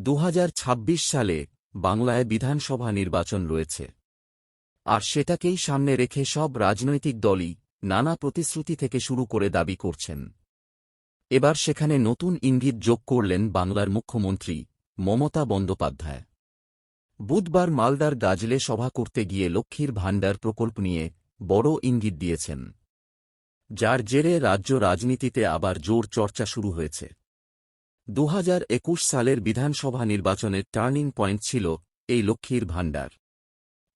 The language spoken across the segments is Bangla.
দু হাজার ছাব্বিশ সালে বাংলায় বিধানসভা নির্বাচন রয়েছে। আর সেটাকেই সামনে রেখে সব রাজনৈতিক দলই নানা প্রতিশ্রুতি থেকে শুরু করে দাবি করছেন। এবার সেখানে নতুন ইঙ্গিত যোগ করলেন বাংলার মুখ্যমন্ত্রী মমতা বন্দ্যোপাধ্যায়। বুধবার মালদার গাজলে সভা করতে গিয়ে লক্ষ্মীর ভাণ্ডার প্রকল্প নিয়ে বড় ইঙ্গিত দিয়েছেন। যার জেরে রাজ্য রাজনীতিতে আবার জোর চর্চা শুরু হয়েছে। দু হাজার একুশ সালের বিধানসভা নির্বাচনের টার্নিং পয়েন্ট ছিল এই লক্ষ্মীর ভাণ্ডার।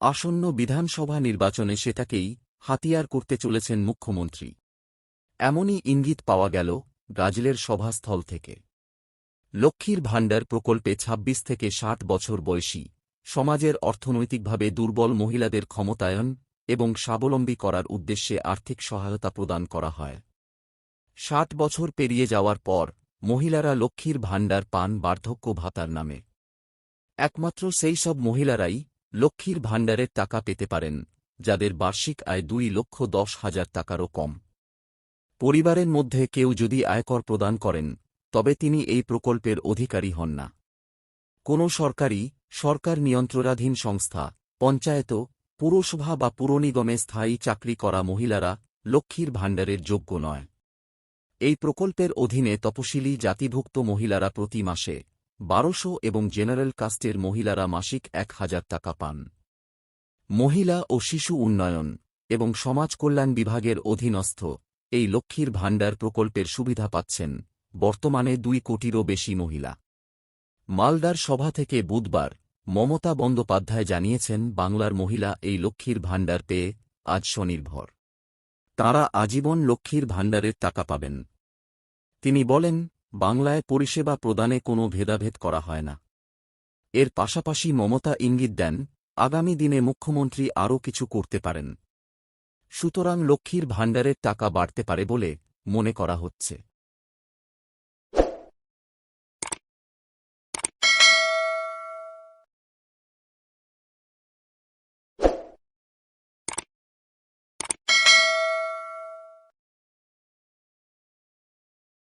আসন্ন বিধানসভা নির্বাচনে সেটাকেই হাতিয়ার করতে চলেছেন মুখ্যমন্ত্রী। এমনই ইঙ্গিত পাওয়া গেল গাজলের সভাস্থল থেকে। লক্ষ্মীর ভাণ্ডার প্রকল্পে ২৬ থেকে ষাট বছর বয়সী, সমাজের অর্থনৈতিকভাবে দুর্বল মহিলাদের ক্ষমতায়ন এবং স্বাবলম্বী করার উদ্দেশ্যে আর্থিক সহায়তা প্রদান করা হয়। ষাট বছর পেরিয়ে যাওয়ার পর মহিলারা লক্ষ্মীর ভাণ্ডার পান বার্ধক্য ভাতার নামে। একমাত্র সেই সব মহিলারাই লক্ষ্মীর ভাণ্ডারের টাকা পেতে পারেন, যাদের বার্ষিক আয় দুই লক্ষ দশ হাজার টাকারও কম। পরিবারের মধ্যে কেউ যদি আয়কর প্রদান করেন, তবে তিনি এই প্রকল্পের অধিকারী হন না। কোনো সরকারি, সরকার নিয়ন্ত্রণাধীন সংস্থা, পঞ্চায়েত, পুরসভা বা পুরনিগমে স্থায়ী চাকরি করা মহিলারা লক্ষ্মীর ভাণ্ডারের যোগ্য নয়। এই প্রকল্পের অধীনে তপশিলি জাতিভুক্ত মহিলারা প্রতি মাসে বারোশো এবং জেনারেল কাস্টের মহিলারা মাসিক এক হাজার টাকা পান। মহিলা ও শিশু উন্নয়ন এবং সমাজ কল্যাণ বিভাগের অধীনস্থ এই লক্ষ্মীর ভাণ্ডার প্রকল্পের সুবিধা পাচ্ছেন বর্তমানে দুই কোটিরও বেশি মহিলা। মালদার সভা থেকে বুধবার মমতা বন্দ্যোপাধ্যায় জানিয়েছেন, বাংলার মহিলা এই লক্ষ্মীর ভাণ্ডার পেয়ে আজ স্বনির্ভর। তাঁরা আজীবন লক্ষ্মীর ভাণ্ডারের টাকা পাবেন। তিনি বলেন, বাংলায় পরিষেবা প্রদানে কোনো ভেদাভেদ করা হয় না। এর পাশাপাশি মমতা ইঙ্গিত দেন, আগামী দিনে মুখ্যমন্ত্রী আরও কিছু করতে পারেন। সুতরাং লক্ষ্মীর ভাণ্ডারের টাকা বাড়তে পারে বলে মনে করা হচ্ছে।